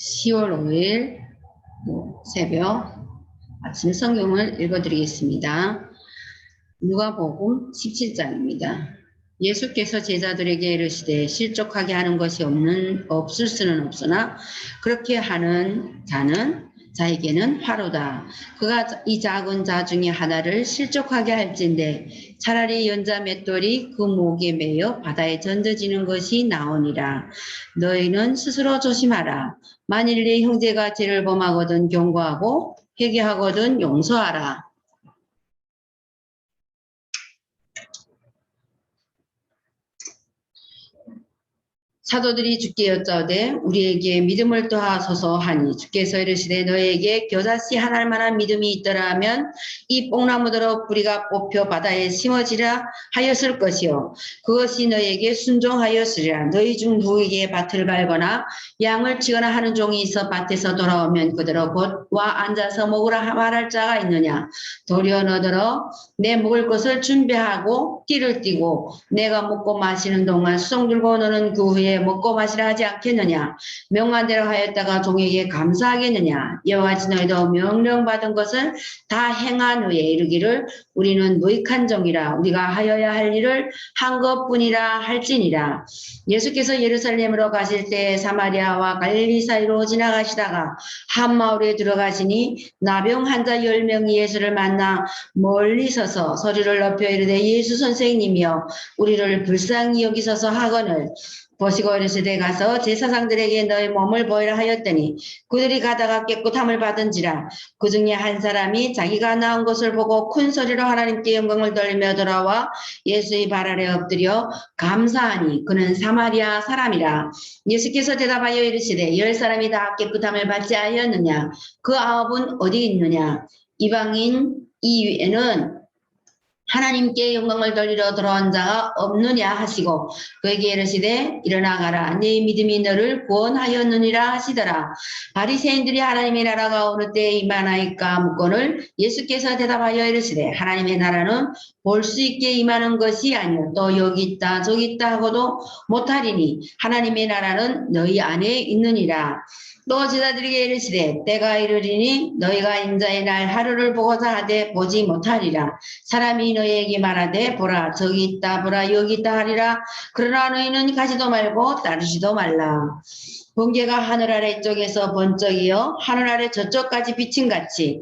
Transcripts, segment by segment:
10월 5일 새벽 아침 성경을 읽어드리겠습니다. 누가복음 17장입니다. 예수께서 제자들에게 이르시되 실족하게 하는 것이 없는 없을 수는 없으나 그렇게 하는 자는 자에게는 화로다. 그가 이 작은 자 중에 하나를 실족하게 할진데 차라리 연자 맷돌이 그 목에 매여 바다에 던져지는 것이 나오니라. 너희는 스스로 조심하라. 만일 네 형제가 죄를 범하거든 경고하고 회개하거든 용서하라. 사도들이 주께 여짜오되 우리에게 믿음을 더하소서 하니 주께서 이르시되 너에게 겨자씨 하나할 만한 믿음이 있더라 하면 이 뽕나무대로 뿌리가 뽑혀 바다에 심어지라 하였을 것이요. 그것이 너에게 순종하였으리라. 너희 중 누구에게 밭을 갈거나 양을 치거나 하는 종이 있어 밭에서 돌아오면 그대로 곧 와 앉아서 먹으라 말할 자가 있느냐. 도리어 너더러 내 먹을 것을 준비하고 띠를 띠고 내가 먹고 마시는 동안 수송 들고 너는 그 후에 먹고 마시라 하지 않겠느냐? 명한 대로 하였다가 종에게 감사하겠느냐? 이와 같이 너희도 명령받은 것을 다 행한 후에 이르기를 우리는 무익한 종이라 우리가 하여야 할 일을 한 것뿐이라 할지니라. 예수께서 예루살렘으로 가실 때 사마리아와 갈릴리 사이로 지나가시다가 한 마을에 들어가시니 나병 환자 열 명이 예수를 만나 멀리 서서 소리를 높여 이르되 예수 선생 님이여 우리를 불쌍히 여기소서 하거늘 보시고 이르시되 가서 제사장들에게 너의 몸을 보이라 하였더니 그들이 가다가 깨끗함을 받은지라 그 중에 한 사람이 자기가 나은 것을 보고 큰 소리로 하나님께 영광을 돌리며 돌아와 예수의 발 아래 엎드려 감사하니 그는 사마리아 사람이라. 예수께서 대답하여 이르시되 열 사람이 다 깨끗함을 받지 아니었느냐? 그 아홉은 어디 있느냐? 이방인 이외에는 하나님께 영광을 돌리러 들어온 자가 없느냐 하시고 그에게 이르시되 일어나가라. 네 믿음이 너를 구원하였느니라 하시더라. 바리새인들이 하나님의 나라가 어느 때에 임하나이까 묻거늘 예수께서 대답하여 이르시되 하나님의 나라는 볼 수 있게 임하는 것이 아니요 또 여기 있다 저기 있다 하고도 못하리니 하나님의 나라는 너희 안에 있느니라. 또 제자들에게 이르시되 때가 이르리니 너희가 인자의 날 하루를 보고자 하되 보지 못하리라. 사람이 너희에게 말하되 보라 저기 있다 보라 여기 있다 하리라. 그러나 너희는 가지도 말고 따르지도 말라. 번개가 하늘 아래 쪽에서 번쩍이어 하늘 아래 저쪽까지 비친 같이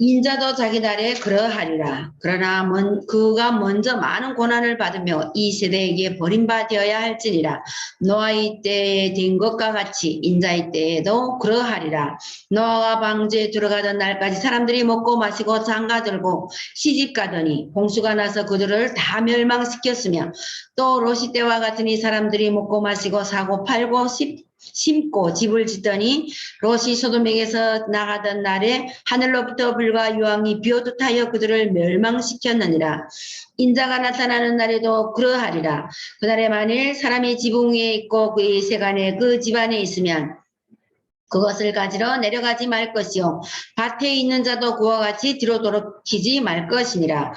인자도 자기 날에 그러하리라. 그러나 먼, 그가 먼저 많은 고난을 받으며 이 세대에게 버림받아야 할지니라. 노아의 때에 된 것과 같이 인자의 때에도 그러하리라. 노아가 방주에 들어가던 날까지 사람들이 먹고 마시고 장가 들고 시집 가더니 홍수가 나서 그들을 다 멸망시켰으며 또 로시 때와 같으니 사람들이 먹고 마시고 사고 팔고 십, 심고 집을 짓더니 롯이 소돔에게서 나가던 날에 하늘로부터 불과 유황이 비오듯 하여 그들을 멸망시켰느니라. 인자가 나타나는 날에도 그러하리라. 그날에 만일 사람이 지붕 위에 있고 그의 세간에 그 집안에 있으면 그것을 가지러 내려가지 말 것이요. 밭에 있는 자도 그와 같이 뒤로 돌이키지 말 것이니라.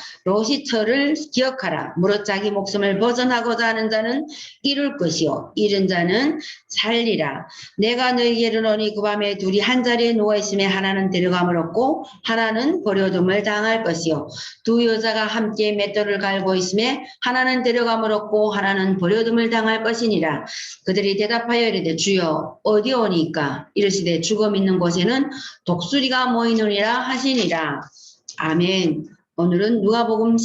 철을 기억하라. 무릇 자기 목숨을 벗어나고자 하는 자는 이룰 것이요. 잃은 자는 살리라. 내가 너희에게 이르노니 그 밤에 둘이 한 자리에 누워 있음에 하나는 데려감을 얻고 하나는 버려둠을 당할 것이요. 두 여자가 함께 맷돌을 갈고 있음에 하나는 데려감을 얻고 하나는 버려둠을 당할 것이니라. 그들이 대답하여 이르되 주여 어디 오니까? 이르 시되 죽음 있는 곳에는 독수리가 모이느니라 하시니라. 아멘. 오늘은 누가복음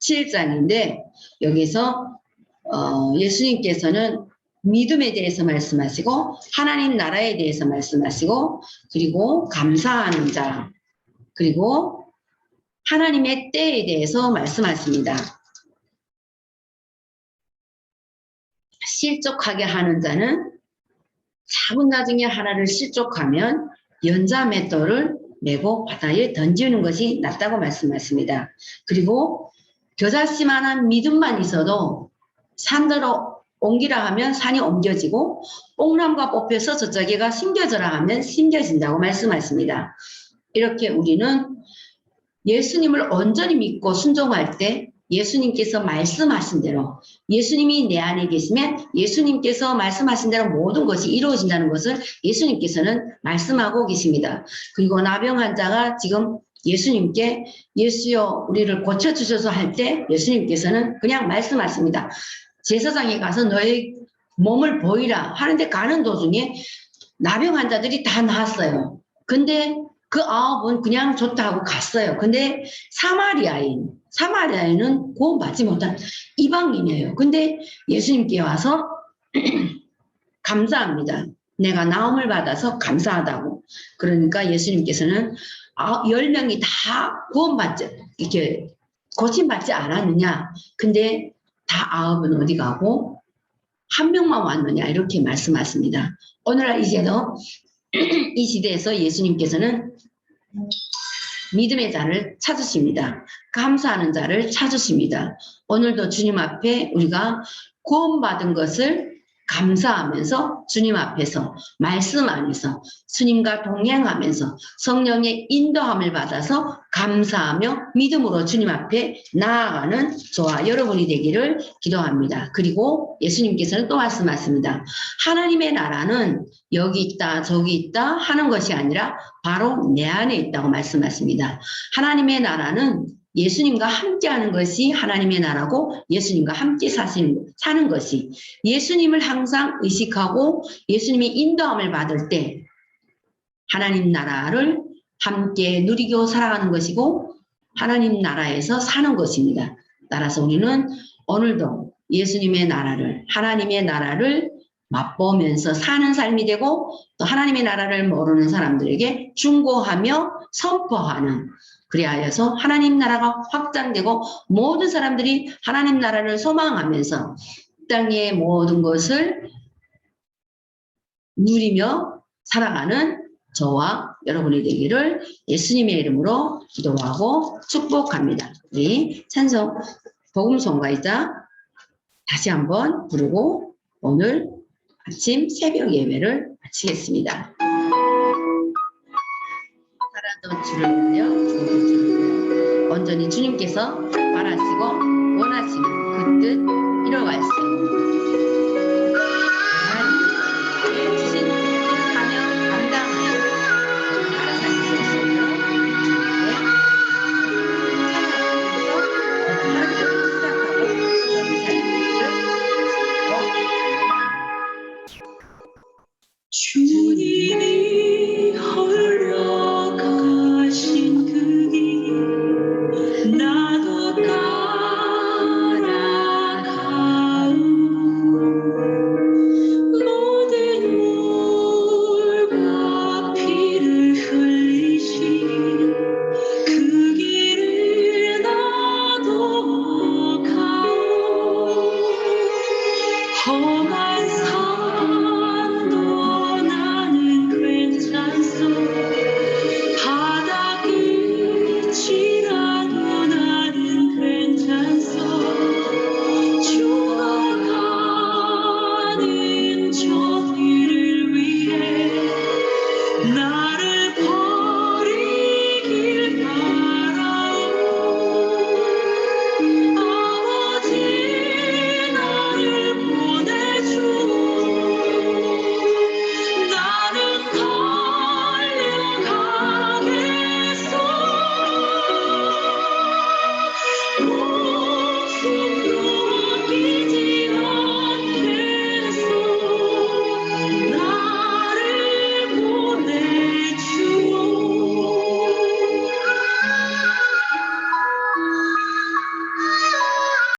17장인데 여기서 어, 예수님께서는 믿음에 대해서 말씀하시고 하나님 나라에 대해서 말씀하시고 그리고 감사하는 자 그리고 하나님의 때에 대해서 말씀하십니다. 실족하게 하는 자는 작은 나중에 하나를 실족하면 연자 맷돌을 메고 바다에 던지는 것이 낫다고 말씀하십니다. 그리고 겨자씨만한 믿음만 있어도 산으로 옮기라 하면 산이 옮겨지고 뽕나무가 뽑혀서 저쪽에가 심겨져라 하면 심겨진다고 말씀하십니다. 이렇게 우리는 예수님을 온전히 믿고 순종할 때 예수님께서 말씀하신 대로 예수님이 내 안에 계시면 예수님께서 말씀하신 대로 모든 것이 이루어진다는 것을 예수님께서는 말씀하고 계십니다. 그리고 나병 환자가 지금 예수님께 예수여 우리를 고쳐주셔서 할 때 예수님께서는 그냥 말씀하십니다. 제사장에 가서 너의 몸을 보이라 하는데 가는 도중에 나병 환자들이 다 나았어요. 근데 그 아홉은 그냥 좋다 하고 갔어요. 근데 사마리아인, 사마리아인은 구원받지 못한 이방인이에요. 근데 예수님께 와서 감사합니다. 내가 나음을 받아서 감사하다고. 그러니까 예수님께서는 아, 열 명이 다 구원받지, 이렇게 고침받지 않았느냐. 근데 다 아홉은 어디 가고 한 명만 왔느냐. 이렇게 말씀하십니다. 오늘날 이제도 이 시대에서 예수님께서는 믿음의 자를 찾으십니다. 감사하는 자를 찾으십니다. 오늘도 주님 앞에 우리가 구원받은 것을 감사하면서 주님 앞에서 말씀 안에서 주님과 동행하면서 성령의 인도함을 받아서 감사하며 믿음으로 주님 앞에 나아가는 저와 여러분이 되기를 기도합니다. 그리고 예수님께서는 또 말씀하십니다. 하나님의 나라는 여기 있다 저기 있다 하는 것이 아니라 바로 내 안에 있다고 말씀하십니다. 하나님의 나라는 예수님과 함께 하는 것이 하나님의 나라고 예수님과 함께 사시는, 사는 것이 예수님을 항상 의식하고 예수님의 인도함을 받을 때 하나님 나라를 함께 누리고 살아가는 것이고 하나님 나라에서 사는 것입니다. 따라서 우리는 오늘도 예수님의 나라를 하나님의 나라를 맛보면서 사는 삶이 되고 또 하나님의 나라를 모르는 사람들에게 중고하며 선포하는 그리하여서 하나님 나라가 확장되고 모든 사람들이 하나님 나라를 소망하면서 땅의 모든 것을 누리며 살아가는 저와 여러분이 되기를 예수님의 이름으로 기도하고 축복합니다. 우리 찬송 복음 송가이자 다시 한번 부르고 오늘 아침 새벽 예배를 마치겠습니다. 살아던 주를 위하여 죽어도 주를 온전히 주님께서 바라시고 祝你。